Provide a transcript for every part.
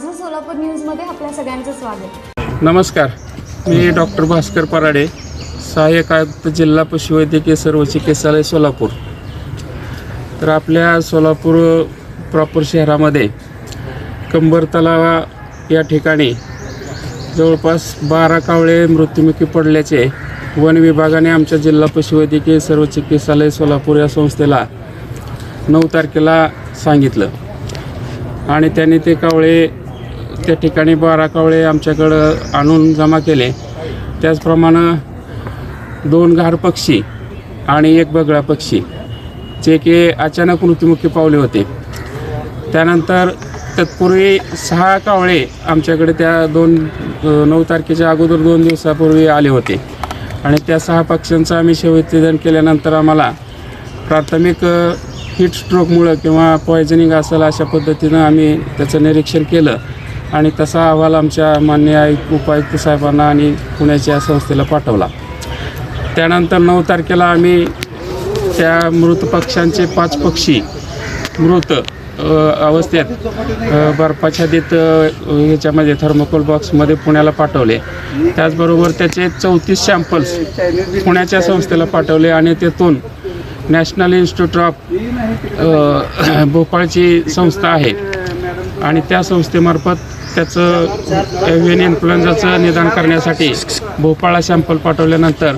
माझं सोलापूर न्यूजमध्ये आपल्या सगळ्यांचं स्वागत. नमस्कार. मी डॉक्टर भास्कर पराडे सहाय्यक आयुक्त जिल्हा पशुवैद्यकीय सर्व चिकित्सालय सोलापूर. तर आपल्या सोलापूर प्रॉपर शहरामध्ये कंबर तलावा या ठिकाणी जवळपास बारा कावळे मृत्युमुखी पडल्याचे वन विभागाने आमच्या जिल्हा पशुवैद्यकीय सर्व चिकित्सालय सोलापूर या संस्थेला नऊ तारखेला सांगितलं. आणि त्यांनी ते कावळे त्या ठिकाणी बारा कावळे आमच्याकडं आणून जमा केले. त्याचप्रमाणे दोन घार पक्षी आणि एक बगळा पक्षी जे की अचानक मृत्युमुखी पावले होते. त्यानंतर तत्पूर्वी सहा कावळे आमच्याकडे त्या दोन नऊ तारखेच्या अगोदर दोन दिवसापूर्वी आले होते. आणि त्या सहा पक्ष्यांचं आम्ही शवविच्छेदन केल्यानंतर आम्हाला प्राथमिक हिट स्ट्रोकमुळं किंवा पॉयझनिंग असेल अशा पद्धतीनं आम्ही त्याचं निरीक्षण केलं. आणि तसा अहवाल आमच्या मान्य आयुक्त उपायुक्त साहेबांना आणि पुण्याच्या संस्थेला पाठवला. त्यानंतर नऊ तारखेला आम्ही त्या मृत पक्ष्यांचे पाच पक्षी मृत अवस्थेत अ, बर्फाच्या देत ह्याच्यामध्ये थर्मोकोल बॉक्समध्ये पुण्याला पाठवले. त्याचबरोबर त्याचे चौतीस सॅम्पल्स पुण्याच्या संस्थेला पाठवले आणि तेथून नॅशनल इन्स्टिट्यूट ऑफ भोपाळची संस्था आहे. आणि त्या संस्थेमार्फत त्याचं एव्हियन इन्फ्लुएन्झाचं निदान करण्यासाठी भोपाळला सॅम्पल पाठवल्यानंतर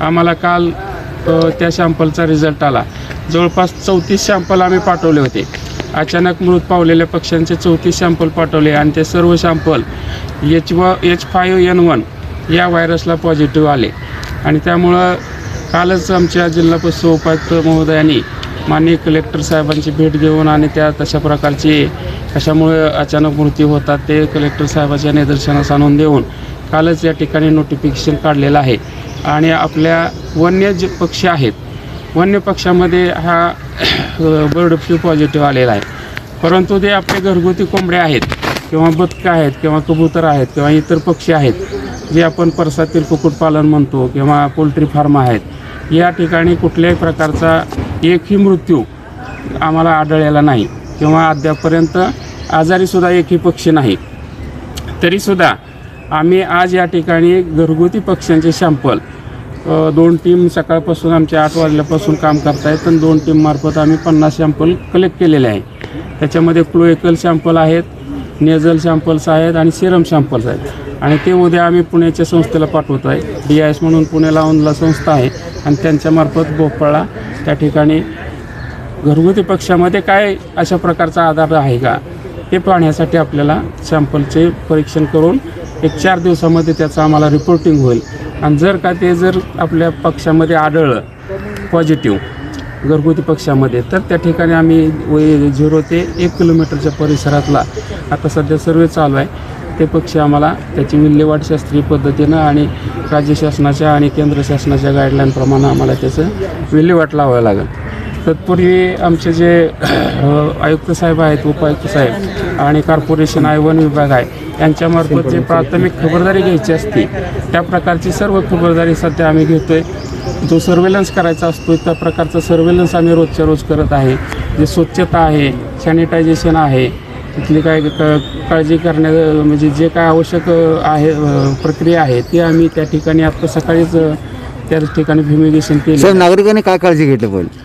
आम्हाला काल त्या सॅम्पलचा रिझल्ट आला. जवळपास चौतीस सॅम्पल आम्ही पाठवले होते. अचानक मृत पावलेल्या पक्ष्यांचे चौतीस सॅम्पल पाठवले आणि ते सर्व सॅम्पल एच व एच फायव एन वन या व्हायरसला पॉझिटिव्ह आले. आणि त्यामुळं कालच आमच्या जिल्हा पशु उपायुक्त महोदयांनी माननीय कलेक्टर साहेबांची भेट घेऊन आणि त्या तशा प्रकारची कशामुळे अचानक मृत्यू होतात ते कलेक्टर साहेबाच्या निदर्शनास आणून देऊन कालच या ठिकाणी नोटिफिकेशन काढलेलं आहे. आणि आपल्या वन्य जे पक्षी आहेत वन्य पक्ष्यामध्ये हा बर्ड फ्लू पॉझिटिव्ह आलेला आहे. परंतु ते आपले घरगुती कोंबड्या आहेत किंवा बदकं आहेत किंवा कबूतर आहेत किंवा इतर पक्षी आहेत जे आपण परसातील कुक्कुटपालन म्हणतो किंवा पोल्ट्री फार्म आहेत या ठिकाणी कुठल्याही प्रकारचा एकही मृत्यू आम्हाला आढळलेला नाही. किंवा अद्यापपर्यंत आजारीसुद्धा एकही पक्षी नाही. तरीसुद्धा आम्ही आज या ठिकाणी घरगुती पक्ष्यांचे शॅम्पल दोन टीम सकाळपासून आमच्या आठ वाजल्यापासून काम करतायत आणि दोन टीममार्फत आम्ही पन्नास सॅम्पल कलेक्ट केलेले आहे. त्याच्यामध्ये क्लोएकल सॅम्पल आहेत नेझल सॅम्पल्स आहेत आणि सिरम सॅम्पल्स आहेत. आणि ते उद्या आम्ही पुण्याच्या संस्थेला पाठवतो आहे. डी आय एस म्हणून पुण्याला ओनला संस्था आहे आणि त्यांच्यामार्फत भोपाळला त्या ठिकाणी घरगुती पक्षामध्ये काय अशा प्रकारचा आधार आहे का? हे पाहण्यासाठी आपल्याला सॅम्पलचे परीक्षण करून एक चार दिवसामध्ये त्याचं आम्हाला रिपोर्टिंग होईल. आणि जर का ते जर आपल्या पक्षामध्ये आढळलं पॉझिटिव्ह घरगुती पक्षामध्ये तर त्या ठिकाणी आम्ही वय झिरो ते एक किलोमीटरच्या परिसरातला आता सध्या सर्वे चालू आहे ते पक्षी आम्हाला त्याची विल्हेवाट शास्त्रीय पद्धतीनं आणि राज्य शासनाच्या आणि केंद्र शासनाच्या गाईडलाईनप्रमाणे आम्हाला त्याचं विल्हेवाट लावावं लागेल. तत्पूर्वी आमचे जे आयुक्त साहेब आहेत उपायुक्त साहेब आणि कॉर्पोरेशन आहे वन विभाग आहे यांच्यामार्फत जे प्राथमिक खबरदारी घ्यायची असते त्या प्रकारची सर्व खबरदारी सध्या आम्ही घेतोय. जो सर्वेलन्स करायचा असतो त्या प्रकारचा सर्वेलन्स आम्ही रोजच्या रोज करत आहे. जे स्वच्छता आहे सॅनिटायझेशन आहे तिथली काय काळजी करण्या म्हणजे जे काय आवश्यक आहे प्रक्रिया आहे ती आम्ही त्या ठिकाणी आता सकाळीच त्या ठिकाणी फ्युमिगेशन केली. सर नागरिकांनी काय काळजी घेतली पाहिजे?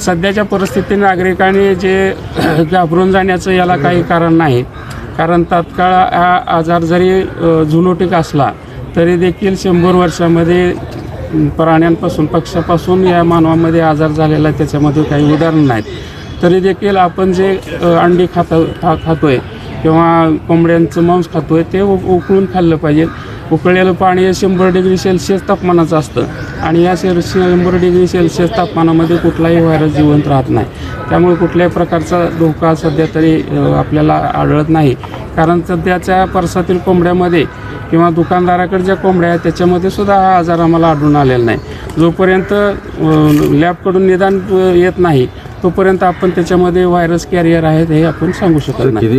सध्याच्या परिस्थितीत नागरिकांनी जे घाबरून जाण्याचं याला काही कारण नाही. कारण तात्काळ हा आजार जरी झुनोटिक असला तरी देखील शंभर वर्षामध्ये प्राण्यांपासून पक्षापासून या मानवामध्ये आजार झालेला त्याच्यामध्ये काही उदाहरण नाहीत. तरी देखील आपण जे अंडी खातो खा खातोय किंवा कोंबड्यांचं मांस खातोय ते उ- उकळून खाल्लं पाहिजे. उकळलेलं पाणी हे शंभर डिग्री सेल्सिअस तापमानाचं असतं. आणि या शे शंभर डिग्री सेल्सिअस तापमानामध्ये कुठलाही व्हायरस जिवंत राहत नाही. त्यामुळे कुठल्याही प्रकारचा धोका सध्या तरी आपल्याला आढळत नाही. कारण सध्याच्या परसातील कोंबड्यामध्ये किंवा दुकानदाराकडे ज्या कोंबड्या आहेत त्याच्यामध्ये सुद्धा हा आजार आम्हाला आढळून आलेला नाही. जोपर्यंत लॅबकडून निदान येत नाही तोपर्यंत आपण त्याच्यामध्ये व्हायरस कॅरियर आहेत हे आपण सांगू शकत नाही.